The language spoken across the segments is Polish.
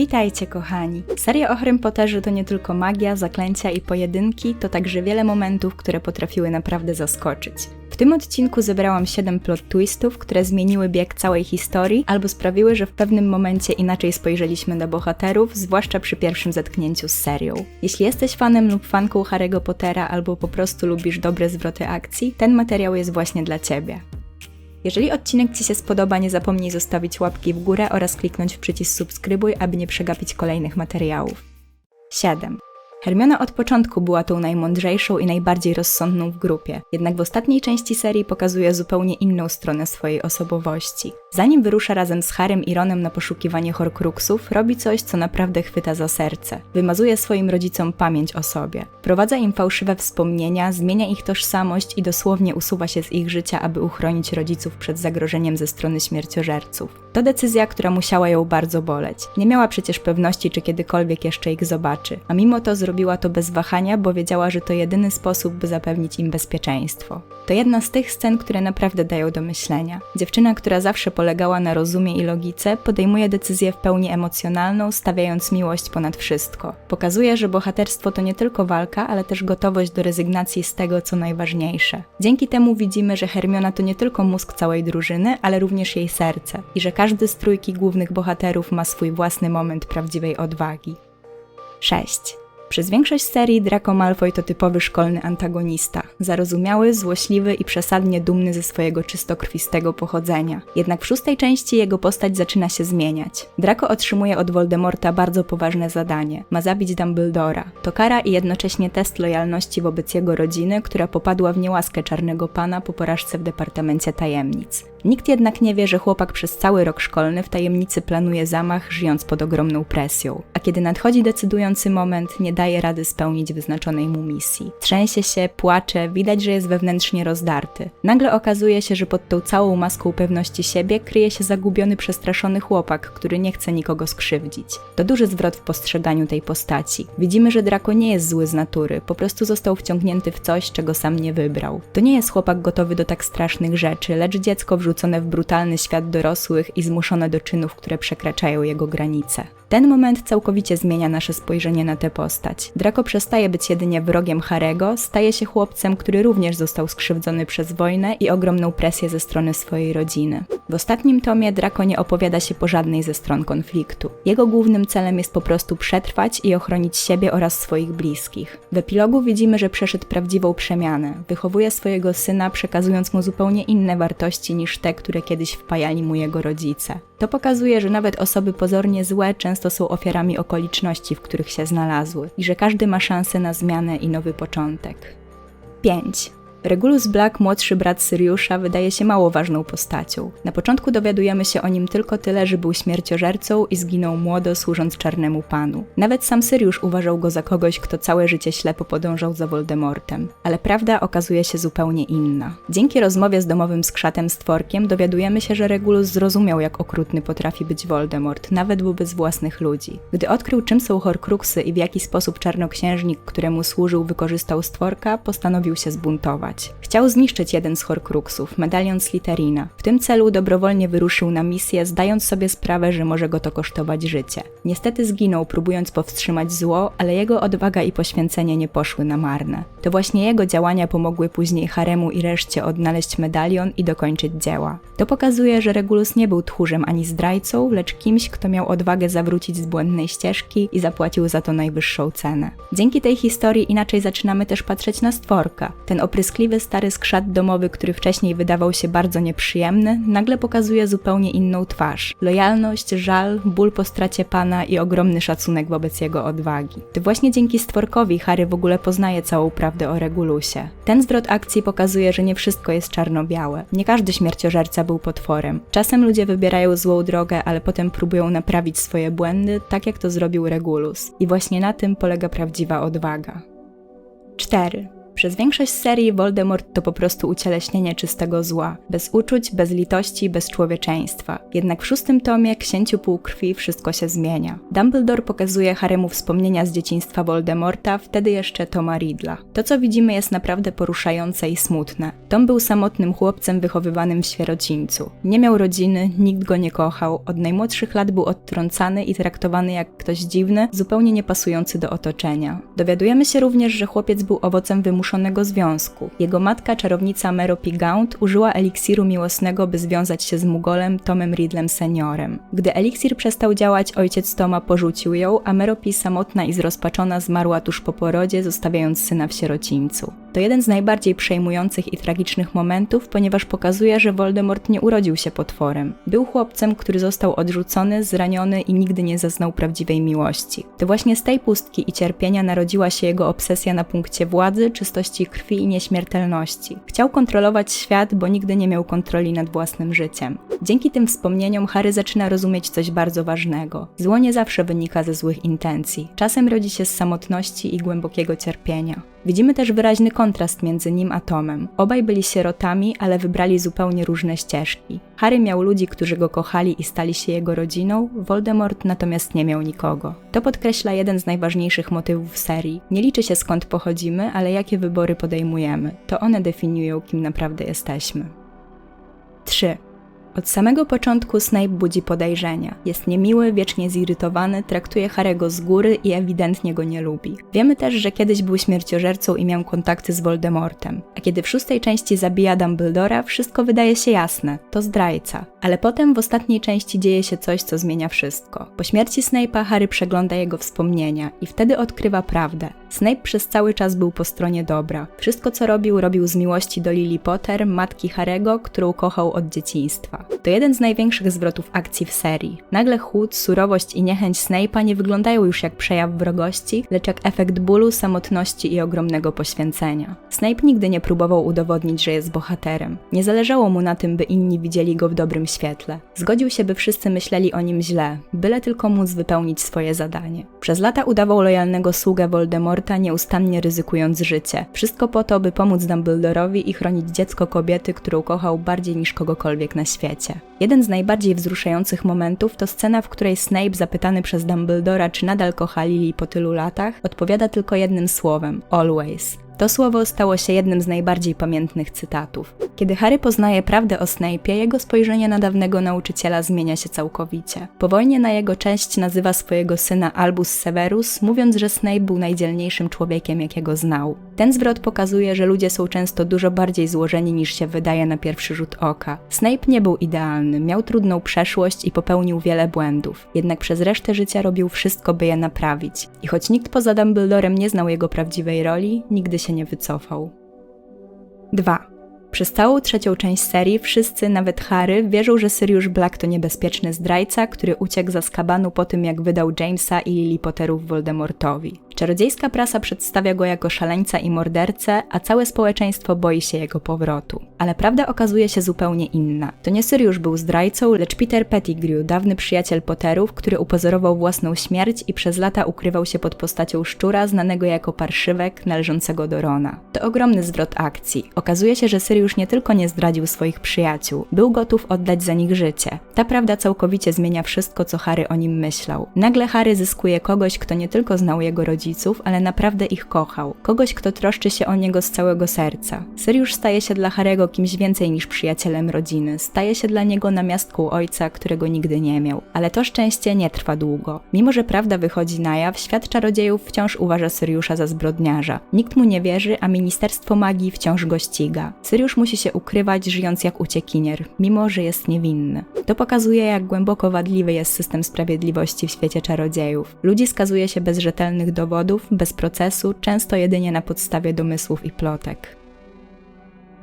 Witajcie kochani! Seria o Harrym Potterze to nie tylko magia, zaklęcia i pojedynki, to także wiele momentów, które potrafiły naprawdę zaskoczyć. W tym odcinku zebrałam 7 plot twistów, które zmieniły bieg całej historii albo sprawiły, że w pewnym momencie inaczej spojrzeliśmy na bohaterów, zwłaszcza przy pierwszym zetknięciu z serią. Jeśli jesteś fanem lub fanką Harry'ego Pottera albo po prostu lubisz dobre zwroty akcji, ten materiał jest właśnie dla Ciebie. Jeżeli odcinek Ci się spodoba, nie zapomnij zostawić łapki w górę oraz kliknąć w przycisk subskrybuj, aby nie przegapić kolejnych materiałów. 7. Hermiona od początku była tą najmądrzejszą i najbardziej rozsądną w grupie, jednak w ostatniej części serii pokazuje zupełnie inną stronę swojej osobowości. Zanim wyrusza razem z Harrym i Ronem na poszukiwanie Horcruxów, robi coś, co naprawdę chwyta za serce. Wymazuje swoim rodzicom pamięć o sobie. Prowadza im fałszywe wspomnienia, zmienia ich tożsamość i dosłownie usuwa się z ich życia, aby uchronić rodziców przed zagrożeniem ze strony śmierciożerców. To decyzja, która musiała ją bardzo boleć. Nie miała przecież pewności, czy kiedykolwiek jeszcze ich zobaczy, a mimo to zrobiła to bez wahania, bo wiedziała, że to jedyny sposób, by zapewnić im bezpieczeństwo. To jedna z tych scen, które naprawdę dają do myślenia. Dziewczyna, która zawsze polegała na rozumie i logice, podejmuje decyzję w pełni emocjonalną, stawiając miłość ponad wszystko. Pokazuje, że bohaterstwo to nie tylko walka, ale też gotowość do rezygnacji z tego, co najważniejsze. Dzięki temu widzimy, że Hermiona to nie tylko mózg całej drużyny, ale również jej serce i że każdy z trójki głównych bohaterów ma swój własny moment prawdziwej odwagi. 6. Przez większość serii Draco Malfoy to typowy szkolny antagonista, zarozumiały, złośliwy i przesadnie dumny ze swojego czystokrwistego pochodzenia. Jednak w szóstej części jego postać zaczyna się zmieniać. Draco otrzymuje od Voldemorta bardzo poważne zadanie. Ma zabić Dumbledora. To kara i jednocześnie test lojalności wobec jego rodziny, która popadła w niełaskę Czarnego Pana po porażce w Departamencie Tajemnic. Nikt jednak nie wie, że chłopak przez cały rok szkolny w tajemnicy planuje zamach, żyjąc pod ogromną presją. A kiedy nadchodzi decydujący moment, nie daje rady spełnić wyznaczonej mu misji. Trzęsie się, płacze, widać, że jest wewnętrznie rozdarty. Nagle okazuje się, że pod tą całą maską pewności siebie kryje się zagubiony, przestraszony chłopak, który nie chce nikogo skrzywdzić. To duży zwrot w postrzeganiu tej postaci. Widzimy, że Draco nie jest zły z natury, po prostu został wciągnięty w coś, czego sam nie wybrał. To nie jest chłopak gotowy do tak strasznych rzeczy, lecz dziecko wrzucone w brutalny świat dorosłych i zmuszone do czynów, które przekraczają jego granice. Ten moment całkowicie zmienia nasze spojrzenie na tę postać. Draco przestaje być jedynie wrogiem Harego, staje się chłopcem, który również został skrzywdzony przez wojnę i ogromną presję ze strony swojej rodziny. W ostatnim tomie Draco nie opowiada się po żadnej ze stron konfliktu. Jego głównym celem jest po prostu przetrwać i ochronić siebie oraz swoich bliskich. W epilogu widzimy, że przeszedł prawdziwą przemianę. Wychowuje swojego syna, przekazując mu zupełnie inne wartości niż te, które kiedyś wpajali mu jego rodzice. To pokazuje, że nawet osoby pozornie złe często są ofiarami okoliczności, w których się znalazły i że każdy ma szansę na zmianę i nowy początek. 5. Regulus Black, młodszy brat Syriusza, wydaje się mało ważną postacią. Na początku dowiadujemy się o nim tylko tyle, że był śmierciożercą i zginął młodo, służąc czarnemu panu. Nawet sam Syriusz uważał go za kogoś, kto całe życie ślepo podążał za Voldemortem. Ale prawda okazuje się zupełnie inna. Dzięki rozmowie z domowym skrzatem Stworkiem dowiadujemy się, że Regulus zrozumiał, jak okrutny potrafi być Voldemort, nawet wobec własnych ludzi. Gdy odkrył, czym są Horcruxy i w jaki sposób czarnoksiężnik, któremu służył, wykorzystał Stworka, postanowił się zbuntować. Chciał zniszczyć jeden z Horcruxów, medalion Slytherina. W tym celu dobrowolnie wyruszył na misję, zdając sobie sprawę, że może go to kosztować życie. Niestety zginął, próbując powstrzymać zło, ale jego odwaga i poświęcenie nie poszły na marne. To właśnie jego działania pomogły później Haremu i reszcie odnaleźć medalion i dokończyć dzieła. To pokazuje, że Regulus nie był tchórzem ani zdrajcą, lecz kimś, kto miał odwagę zawrócić z błędnej ścieżki i zapłacił za to najwyższą cenę. Dzięki tej historii inaczej zaczynamy też patrzeć na stworka. Ten opryskliwy stary skrzat domowy, który wcześniej wydawał się bardzo nieprzyjemny, nagle pokazuje zupełnie inną twarz. Lojalność, żal, ból po stracie pana i ogromny szacunek wobec jego odwagi. To właśnie dzięki stworkowi Harry w ogóle poznaje całą prawdę o Regulusie. Ten zwrot akcji pokazuje, że nie wszystko jest czarno-białe. Nie każdy śmierciożerca był potworem. Czasem ludzie wybierają złą drogę, ale potem próbują naprawić swoje błędy, tak jak to zrobił Regulus. I właśnie na tym polega prawdziwa odwaga. 4. Przez większość serii Voldemort to po prostu ucieleśnienie czystego zła, bez uczuć, bez litości, bez człowieczeństwa. Jednak w szóstym tomie, Księciu Półkrwi, wszystko się zmienia. Dumbledore pokazuje Haremu wspomnienia z dzieciństwa Voldemorta, wtedy jeszcze Toma Riddla. To, co widzimy, jest naprawdę poruszające i smutne. Tom był samotnym chłopcem wychowywanym w sierocińcu. Nie miał rodziny, nikt go nie kochał, od najmłodszych lat był odtrącany i traktowany jak ktoś dziwny, zupełnie niepasujący do otoczenia. Dowiadujemy się również, że chłopiec był owocem wymuszonego związku. Jego matka, czarownica Merope Gaunt, użyła eliksiru miłosnego, by związać się z Mugolem Tomem Riddlem seniorem. Gdy eliksir przestał działać, ojciec Toma porzucił ją, a Merope samotna i zrozpaczona zmarła tuż po porodzie, zostawiając syna w sierocińcu. To jeden z najbardziej przejmujących i tragicznych momentów, ponieważ pokazuje, że Voldemort nie urodził się potworem. Był chłopcem, który został odrzucony, zraniony i nigdy nie zaznał prawdziwej miłości. To właśnie z tej pustki i cierpienia narodziła się jego obsesja na punkcie władzy, czystości krwi i nieśmiertelności. Chciał kontrolować świat, bo nigdy nie miał kontroli nad własnym życiem. Dzięki tym wspomnieniom Harry zaczyna rozumieć coś bardzo ważnego. Zło nie zawsze wynika ze złych intencji. Czasem rodzi się z samotności i głębokiego cierpienia. Widzimy też wyraźny kontrast między nim a Tomem. Obaj byli sierotami, ale wybrali zupełnie różne ścieżki. Harry miał ludzi, którzy go kochali i stali się jego rodziną, Voldemort natomiast nie miał nikogo. To podkreśla jeden z najważniejszych motywów serii. Nie liczy się skąd pochodzimy, ale jakie wybory podejmujemy. To one definiują, kim naprawdę jesteśmy. 3. Od samego początku Snape budzi podejrzenia. Jest niemiły, wiecznie zirytowany, traktuje Harego z góry i ewidentnie go nie lubi. Wiemy też, że kiedyś był śmierciożercą i miał kontakty z Voldemortem. A kiedy w szóstej części zabija Dumbledora, wszystko wydaje się jasne. To zdrajca. Ale potem w ostatniej części dzieje się coś, co zmienia wszystko. Po śmierci Snape'a Harry przegląda jego wspomnienia i wtedy odkrywa prawdę. Snape przez cały czas był po stronie dobra. Wszystko co robił, robił z miłości do Lily Potter, matki Harego, którą kochał od dzieciństwa. To jeden z największych zwrotów akcji w serii. Nagle chłód, surowość i niechęć Snape'a nie wyglądają już jak przejaw wrogości, lecz jak efekt bólu, samotności i ogromnego poświęcenia. Snape nigdy nie próbował udowodnić, że jest bohaterem. Nie zależało mu na tym, by inni widzieli go w dobrym świetle. Zgodził się, by wszyscy myśleli o nim źle, byle tylko móc wypełnić swoje zadanie. Przez lata udawał lojalnego sługę Voldemorta, nieustannie ryzykując życie. Wszystko po to, by pomóc Dumbledorowi i chronić dziecko kobiety, którą kochał bardziej niż kogokolwiek na świecie. Jeden z najbardziej wzruszających momentów to scena, w której Snape, zapytany przez Dumbledora, czy nadal kocha Lily po tylu latach, odpowiada tylko jednym słowem – always. To słowo stało się jednym z najbardziej pamiętnych cytatów. Kiedy Harry poznaje prawdę o Snape'ie, jego spojrzenie na dawnego nauczyciela zmienia się całkowicie. Po wojnie na jego cześć nazywa swojego syna Albus Severus, mówiąc, że Snape był najdzielniejszym człowiekiem, jakiego znał. Ten zwrot pokazuje, że ludzie są często dużo bardziej złożeni niż się wydaje na pierwszy rzut oka. Snape nie był idealny, miał trudną przeszłość i popełnił wiele błędów. Jednak przez resztę życia robił wszystko, by je naprawić. I choć nikt poza Dumbledorem nie znał jego prawdziwej roli, nigdy się nie wycofał. 2. Przez całą trzecią część serii wszyscy, nawet Harry, wierzą, że Sirius Black to niebezpieczny zdrajca, który uciekł za skabanu po tym, jak wydał Jamesa i Lily Potterów Voldemortowi. Czarodziejska prasa przedstawia go jako szaleńca i mordercę, a całe społeczeństwo boi się jego powrotu. Ale prawda okazuje się zupełnie inna. To nie Sirius był zdrajcą, lecz Peter Pettigrew, dawny przyjaciel Potterów, który upozorował własną śmierć i przez lata ukrywał się pod postacią szczura znanego jako parszywek należącego do Rona. To ogromny zwrot akcji. Okazuje się, że Sirius nie tylko nie zdradził swoich przyjaciół, był gotów oddać za nich życie. Ta prawda całkowicie zmienia wszystko, co Harry o nim myślał. Nagle Harry zyskuje kogoś, kto nie tylko znał jego rodziców, rodziców, ale naprawdę ich kochał. Kogoś, kto troszczy się o niego z całego serca. Sirius staje się dla Harego kimś więcej niż przyjacielem rodziny. Staje się dla niego namiastką ojca, którego nigdy nie miał. Ale to szczęście nie trwa długo. Mimo, że prawda wychodzi na jaw, świat czarodziejów wciąż uważa Siriusza za zbrodniarza. Nikt mu nie wierzy, a Ministerstwo Magii wciąż go ściga. Sirius musi się ukrywać, żyjąc jak uciekinier, mimo że jest niewinny. To pokazuje, jak głęboko wadliwy jest system sprawiedliwości w świecie czarodziejów. Ludzi skazuje się bez rzetelnych dowodów, bez procesu, często jedynie na podstawie domysłów i plotek.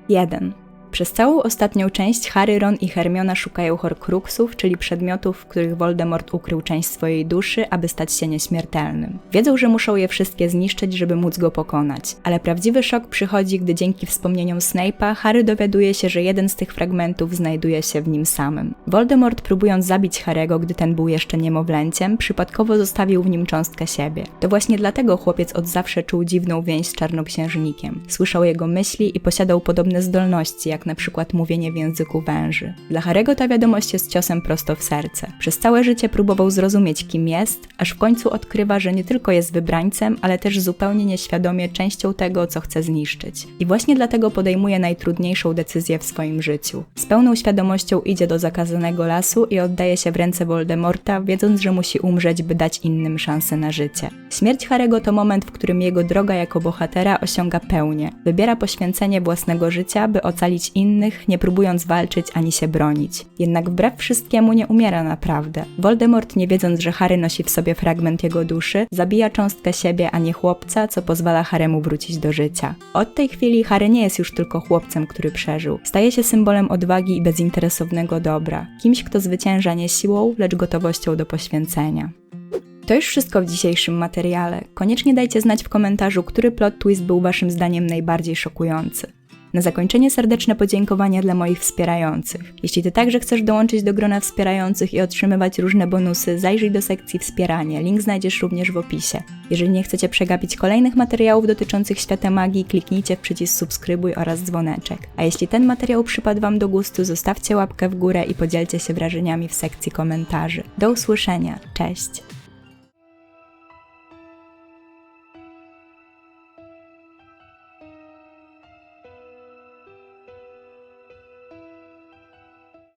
1. Przez całą ostatnią część Harry, Ron i Hermiona szukają Horcruxów, czyli przedmiotów, w których Voldemort ukrył część swojej duszy, aby stać się nieśmiertelnym. Wiedzą, że muszą je wszystkie zniszczyć, żeby móc go pokonać. Ale prawdziwy szok przychodzi, gdy dzięki wspomnieniom Snape'a Harry dowiaduje się, że jeden z tych fragmentów znajduje się w nim samym. Voldemort próbując zabić Harego, gdy ten był jeszcze niemowlęciem, przypadkowo zostawił w nim cząstkę siebie. To właśnie dlatego chłopiec od zawsze czuł dziwną więź z czarnoksiężnikiem. Słyszał jego myśli i posiadał podobne zdolności, jak na przykład mówienie w języku węży. Dla Harego ta wiadomość jest ciosem prosto w serce. Przez całe życie próbował zrozumieć, kim jest, aż w końcu odkrywa, że nie tylko jest wybrańcem, ale też zupełnie nieświadomie częścią tego, co chce zniszczyć. I właśnie dlatego podejmuje najtrudniejszą decyzję w swoim życiu. Z pełną świadomością idzie do zakazanego lasu i oddaje się w ręce Voldemorta, wiedząc, że musi umrzeć, by dać innym szansę na życie. Śmierć Harego to moment, w którym jego droga jako bohatera osiąga pełnię. Wybiera poświęcenie własnego życia, by ocalić innych, nie próbując walczyć ani się bronić. Jednak wbrew wszystkiemu nie umiera naprawdę. Voldemort, nie wiedząc, że Harry nosi w sobie fragment jego duszy, zabija cząstkę siebie, a nie chłopca, co pozwala Haremu wrócić do życia. Od tej chwili Harry nie jest już tylko chłopcem, który przeżył. Staje się symbolem odwagi i bezinteresownego dobra. Kimś, kto zwycięża nie siłą, lecz gotowością do poświęcenia. To już wszystko w dzisiejszym materiale. Koniecznie dajcie znać w komentarzu, który plot twist był Waszym zdaniem najbardziej szokujący. Na zakończenie serdeczne podziękowania dla moich wspierających. Jeśli Ty także chcesz dołączyć do grona wspierających i otrzymywać różne bonusy, zajrzyj do sekcji wspieranie, link znajdziesz również w opisie. Jeżeli nie chcecie przegapić kolejnych materiałów dotyczących świata magii, kliknijcie w przycisk subskrybuj oraz dzwoneczek. A jeśli ten materiał przypadł Wam do gustu, zostawcie łapkę w górę i podzielcie się wrażeniami w sekcji komentarzy. Do usłyszenia, cześć!